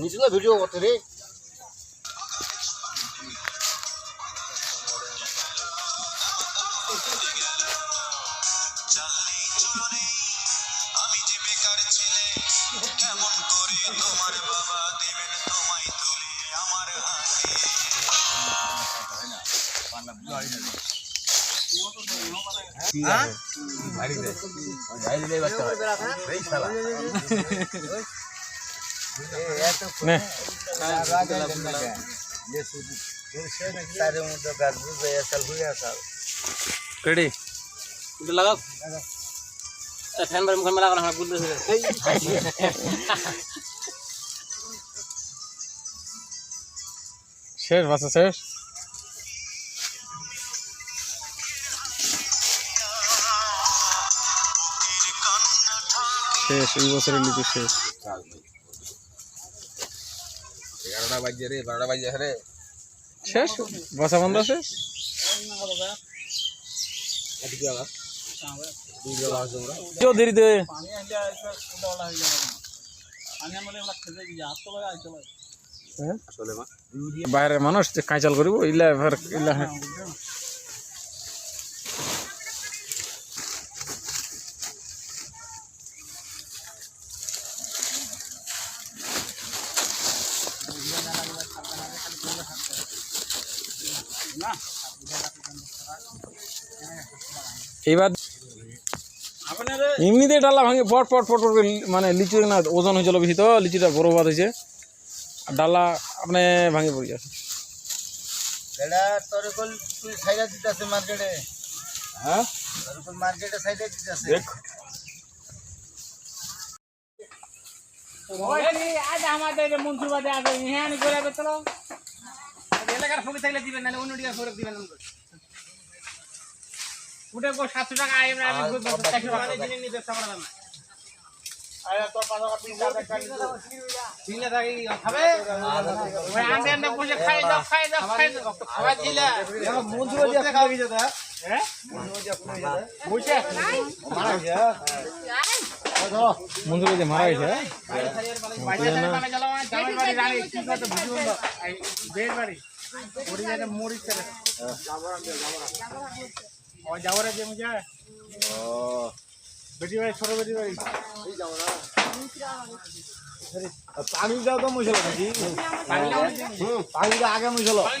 নিচে ভিডিও করতে রে আমি যে বেকার ছেলে কেমন করে তোমার বাবা দেবেন তোমায় তুলে আমার হাতে নে। তারের মধ্যে গাছ বুঝে আসাল হয়ে আসাল রেডি এটা লাগাও ফ্যান বাড়ি মুখে মেলা করা হয় বুঝতে শেষ বাসা শেষ শেষ এই বছরের লিচু শেষ এগারোটা বাজে রে বারোটা বাজে রে শেষ বাসা বন্ধ শেষ কেউ দেরিতে। হ্যাঁ? বাইরে মানুষ যে কাঁচাল করিব ইলা এবার ইলা এইবার এমনিতে ডালা ভাঙে পট পট পট পট মানে লিচু না ওজন হয়েছিল বেশি তো লিচুটা বড় বাদ হয়েছে। আর ডালা আপনি ভাঙে পড়ে যাচ্ছে হ্যাঁ তোর কল মার্কেটে। সাইডে দিতেছে। আজ আমাদের মন্ত্রীবাদে আগে হ্যাঁ করে চলো এলাকার ফোকে থাকলে দিবেন না অন্য দিকে ফোরক দিবেন উঠে গো সাতশো টাকা আয় আমি চারশো নিতে সামনে না মন্দিরে যে মারা গেছে হ্যাঁ? বাড়ি রানী কি করতে বুঝুন না এই বের বাড়ি। ওরি জানে মুড়ি করে ও যাওয়ারে যে মুজা। ও বেটি ভাই ছোট বেটি ভাই। পানিটাও তো মুছল নাকি পানি না পানিটা আগে মুছল পানি